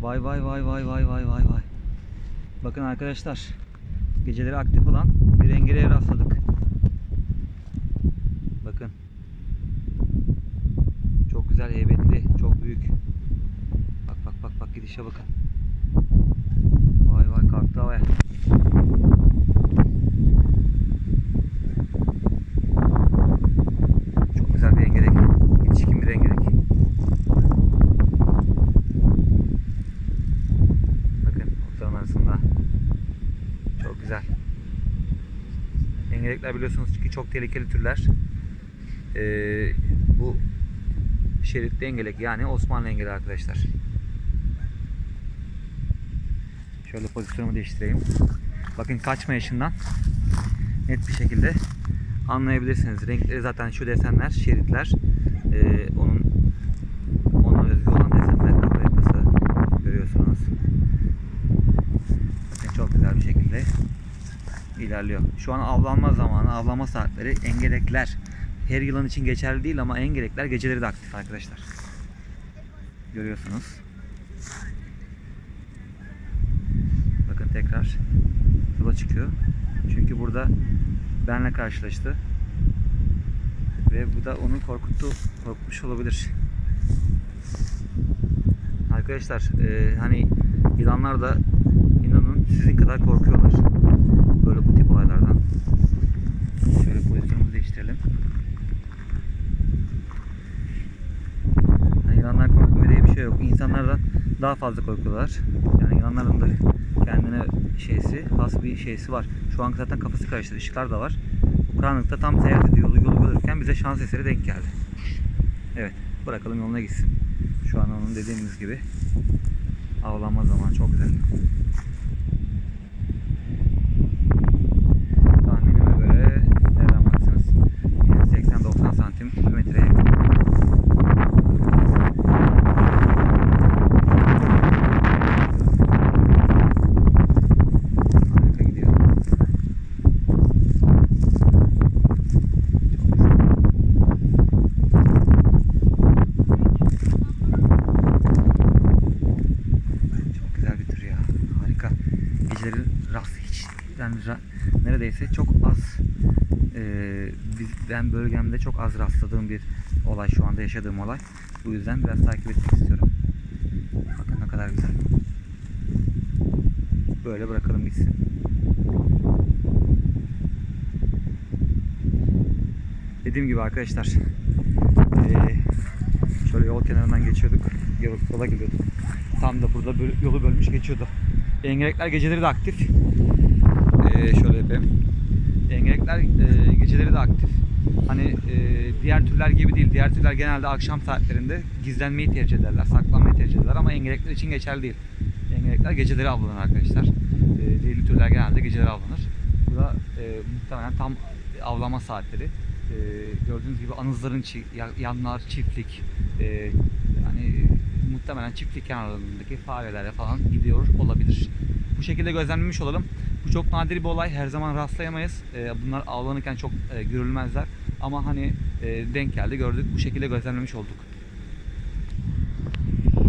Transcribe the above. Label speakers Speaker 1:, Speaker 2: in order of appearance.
Speaker 1: Vay vay vay vay vay vay vay vay. Bakın arkadaşlar. Geceleri aktif olan bir engeleye rastladık. Bakın. Çok güzel, heybetli, çok büyük. Bak bak bak bak gidişe bakın. Vay vay kalktı havaya. Çok güzel bir engerek. Yetişkin bir engerek. Bakın otların arasında. Çok güzel. Engerekler biliyorsunuz ki çok tehlikeli türler. Ee, bu şeritli engelek yani Osmanlı engeli arkadaşlar. Şöyle pozisyonumu değiştireyim. Bakın kaçma yaşından net bir şekilde anlayabilirsiniz. Renkleri zaten şu desenler, şeritler. Ee, onun ona özgü olan desenler, kafa yapısı görüyorsunuz. Bakın çok güzel bir şekilde ilerliyor. Şu an avlanma zamanı, avlanma saatleri, engelekler her yılan için geçerli değil ama engelekler geceleri de aktif arkadaşlar. Görüyorsunuz. Bakın tekrar yola çıkıyor. Çünkü burada benle karşılaştı. Ve bu da onu korkuttu, korkmuş olabilir. Arkadaşlar e, hani yılanlar da inanın sizin kadar korkuyorlar. Böyle bu tip olaylardan. Şöyle pozisyonumuzu değiştirelim. Hani yılanlar korkmuyor diye bir şey yok. İnsanlardan daha fazla korkuyorlar. Yani yılanların da kendine şeysi, has bir şeysi var. Şu an zaten kafası karıştı. Işıklar da var. Karanlıkta tam seyahat ediyor. Yolu görürken bize şans eseri denk geldi. Evet. Bırakalım yoluna gitsin. Şu an onun dediğimiz gibi avlanma zamanı çok güzel. Geceleri rast hiç yani neredeyse çok az eee, biz, bölgemde çok az rastladığım bir olay şu anda yaşadığım olay. Bu yüzden biraz takip etmek istiyorum. Bakın ne kadar güzel. Böyle bırakalım gitsin. Dediğim gibi arkadaşlar eee, şöyle yol kenarından geçiyorduk. Yol, yola gidiyorduk. Tam da burada yolu bölmüş geçiyordu. Engerekler geceleri de aktif. Eee, şöyle yapayım. Engerekler eee, geceleri de aktif. Hani eee, diğer türler gibi değil. Diğer türler genelde akşam saatlerinde gizlenmeyi tercih ederler, saklanmayı tercih ederler ama engerekler için geçerli değil. Engerekler geceleri avlanır arkadaşlar. Eee zehirli türler genelde geceleri avlanır. Bu da eee, muhtemelen tam avlama saatleri. Eee, gördüğünüz gibi anızların yanlar, çiftlik, eee yani muhtemelen çiftlik kenarlarındaki farelere falan gidiyor olabilir. Bu şekilde gözlemlemiş olalım. Bu çok nadir bir olay. Her zaman rastlayamayız. Ee, bunlar avlanırken çok e, görülmezler. Ama hani e, denk geldi, gördük. Bu şekilde gözlemlemiş olduk.